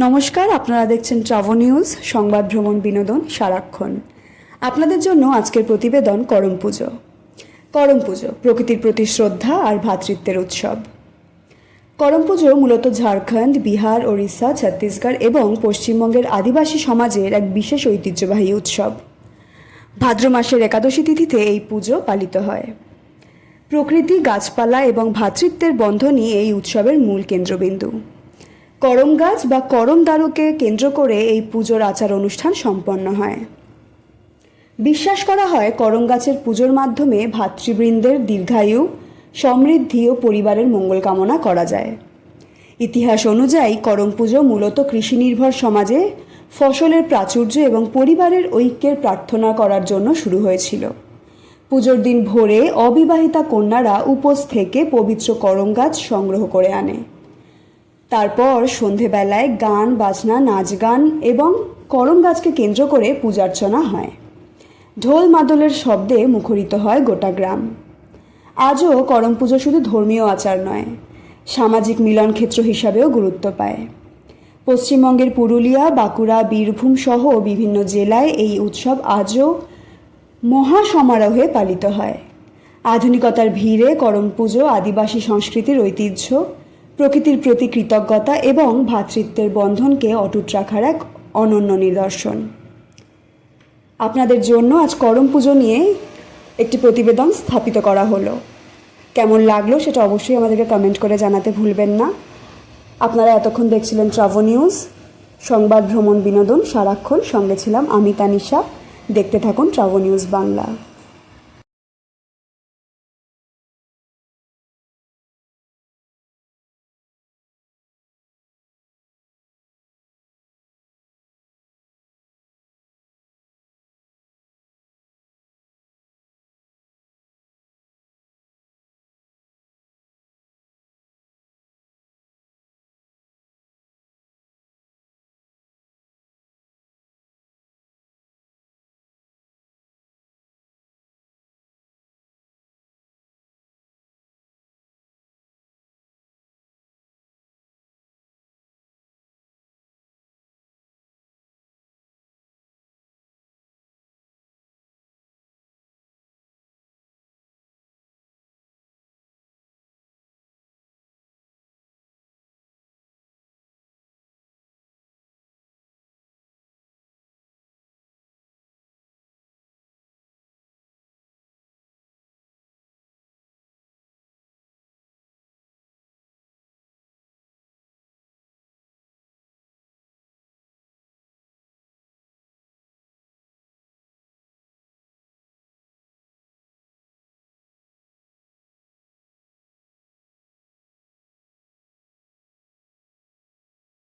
নমস্কার, আপনারা দেখছেন ট্রাভো নিউজ, সংবাদ ভ্রমণ বিনোদন, সারাক্ষণ। আপনাদের জন্য আজকের প্রতিবেদন করম পুজো। করম পুজো, প্রকৃতির প্রতি শ্রদ্ধা আর ভ্রাতৃত্বের উৎসব। করম পুজো মূলত ঝাড়খণ্ড, বিহার, ওড়িশা, ছত্তিশগড় এবং পশ্চিমবঙ্গের আদিবাসী সমাজের এক বিশেষ ঐতিহ্যবাহী উৎসব। ভাদ্র মাসের একাদশী তিথিতে এই পুজো পালিত হয়। প্রকৃতি, গাছপালা এবং ভ্রাতৃত্বের বন্ধনই এই উৎসবের মূল কেন্দ্রবিন্দু। করম গাছ বা করম দারুকে কেন্দ্র করে এই পুজোর আচার অনুষ্ঠান সম্পন্ন হয়। বিশ্বাস করা হয় করম গাছের পুজোর মাধ্যমে ভাতৃবৃন্দের দীর্ঘায়ু, সমৃদ্ধি ও পরিবারের মঙ্গল কামনা করা যায়। ইতিহাস অনুযায়ী করম পুজো মূলত কৃষিনির্ভর সমাজে ফসলের প্রাচুর্য এবং পরিবারের ঐক্যের প্রার্থনা করার জন্য শুরু হয়েছিল। পুজোর দিন ভোরে অবিবাহিতা কন্যারা উপোস থেকে পবিত্র করম গাছ সংগ্রহ করে আনে। তারপর সন্ধেবেলায় গান, বাজনা নাচ গান এবং করম গাছকে কেন্দ্র করে পূজার্চনা হয়। ঢোল মাদলের শব্দে মুখরিত হয় গোটা গ্রাম। আজও করম পুজো শুধু ধর্মীয় আচার নয়, সামাজিক মিলন ক্ষেত্র হিসাবেও গুরুত্ব পায়। পশ্চিমবঙ্গের পুরুলিয়া, বাঁকুড়া, বীরভূম সহ বিভিন্ন জেলায় এই উৎসব আজও মহা সমারোহে পালিত হয়। আধুনিকতার ভিড়ে করম পুজো আদিবাসী সংস্কৃতির ঐতিহ্য প্রকৃতির প্রতি কৃতজ্ঞতা এবং ভ্রাতৃত্বের বন্ধনকে অটুট রাখার এক অনন্য নিদর্শন। আপনাদের জন্য আজ করম পুজো নিয়ে একটি প্রতিবেদন স্থাপিত করা হলো। কেমন লাগল সেটা অবশ্যই আমাদেরকে কমেন্ট করে জানাতে ভুলবেন না। আপনারা এতক্ষণ দেখছিলেন ট্রাভো নিউজ সংবাদ, ভ্রমণ, বিনোদন, সারাক্ষণ সঙ্গে ছিলাম আমি তানিশা। দেখতে থাকুন ট্রাভো নিউজ বাংলা।